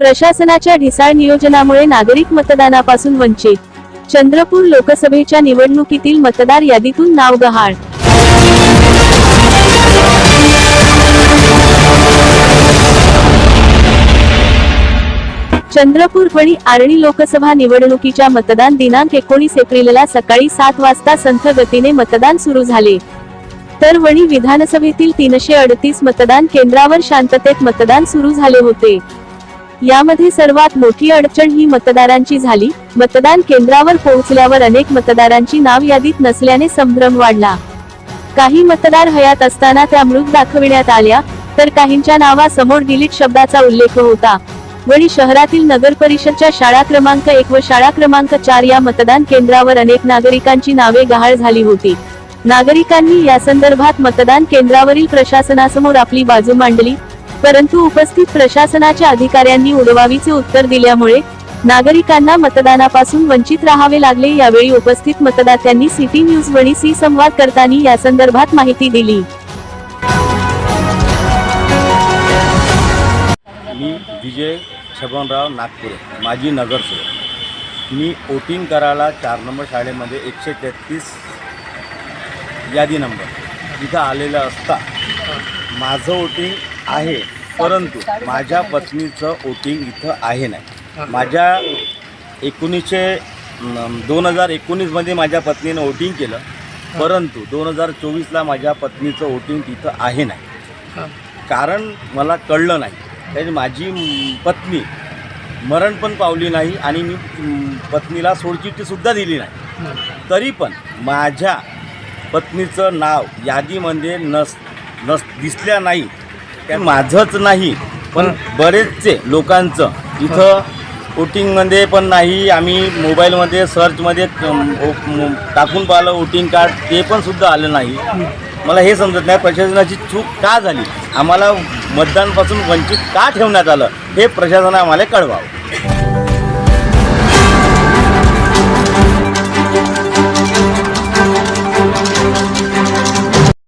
प्रशासनाच्या ढिसाळ नियोजनामुळे नागरिक मतदानापासून वंचित. चंद्रपूर लोकसभेच्या निवडणुकीतील मतदार यादीतून नाव गहाळ. चंद्रपूर वणी आर्णी लोकसभा निवडणुकीच्या मतदान दिनांक एकोणीस एप्रिलला सकाळी सात वाजता संथ गतीने मतदान सुरू झाले. तर वणी विधानसभेतील तीनशे अडतीस मतदान केंद्रावर शांततेत मतदान सुरू झाले होते. यामध्ये सर्वात मोठी अडचण ही मतदारांची झाली. मतदान केंद्रावर पोहोचल्यावर अनेक मतदारांची नाव यादीत नसल्याने संभ्रम वाढला. काही मतदार हयात असताना त्या मृत दाखविण्यात आल्या तर काहींच्या नावासमोर डिलीट शब्दाचा उल्लेख होता. वणी शहरातील नगर परिषदच्या शाळा क्रमांक एक व शाळा क्रमांक चार या मतदान केंद्रावर अनेक नागरिकांची नावे गहाळ झाली होती. नागरिकांनी या संदर्भात मतदान केंद्रावरील प्रशासनासमोर आपली बाजू मांडली परंतु उपस्थित प्रशासनाच्या अधिकाऱ्यांनी उडवावीचे उत्तर दिल्यामुळे नागरिकांना मतदानापासून वंचित राहावे लागले. यावेळी उपस्थित मतदात्यांनी सिटी न्यूज वणीशी संवाद करताना या संदर्भात माहिती दिली. मी विजय छगनराव नागपुरे माजी नगरसेवक. मी वोटिंग करायला चार नंबर शाळेमध्ये एकशे तेहतीस यादी नंबर इथं आलेलं असता. माझं वोटिंग आहे. परंतु माझ्या पत्नीचं वोटिंग इथं आहे नाही. माझ्या एकोणीसशे दोन हजार एकोणीसमध्ये माझ्या पत्नीनं वोटिंग केलं. परंतु दोन हजार चोवीसला माझ्या पत्नीचं वोटिंग तिथं आहे नाही. कारण मला कळलं नाही. त्याची माझी पत्नी मरण पण पावली नाही आणि मी म, पत्नीला सोडचिठ्ठीसुद्धा दिली नाही. तरी पण माझ्या पत्नीचं नाव यादीमध्ये नस नस दिसल्या नाही. त्या माझंच नाही पण बरेचसे लोकांचं. इथं वोटिंगमध्ये पण नाही आम्ही मोबाईलमध्ये सर्चमध्ये टाकून पाहिलं वोटिंग कार्ड ते पण सुद्धा आलं नाही. मला हे समजत नाही प्रशासनाची चूक का झाली? आम्हाला मतदानपासून वंचित का ठेवण्यात आलं? हे प्रशासनाने आम्हाला कळवावं.